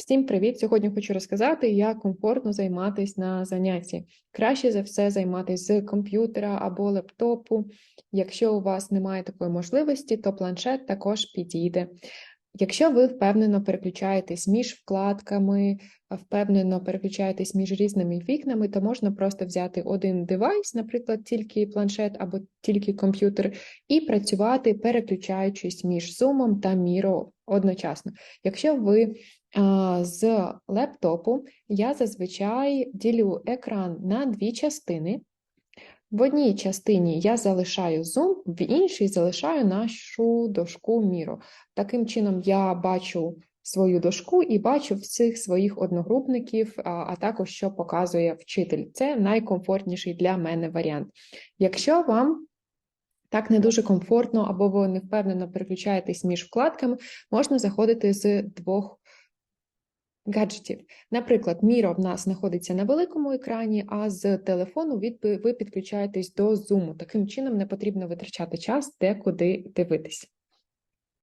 Всім привіт! Сьогодні хочу розказати, як комфортно займатися на занятті. Краще за все займатися з комп'ютера або лептопу. Якщо у вас немає такої можливості, то планшет також підійде. Якщо ви впевнено переключаєтесь між вкладками, впевнено переключаєтесь між різними вікнами, то можна просто взяти один девайс, наприклад, тільки планшет або тільки комп'ютер, і працювати, переключаючись між Zoom та Miro одночасно. Якщо ви з лептопу, я зазвичай ділю екран на дві частини. В одній частині я залишаю Zoom, в іншій залишаю нашу дошку Міро. Таким чином, я бачу свою дошку і бачу всіх своїх одногрупників, а також що показує вчитель. Це найкомфортніший для мене варіант. Якщо вам так не дуже комфортно або ви не впевнено переключаєтесь між вкладками, можна заходити з двох гаджетів. Наприклад, міра в нас знаходиться на великому екрані, а з телефону ви підключаєтесь до Zoom. Таким чином не потрібно витрачати час де куди дивитись.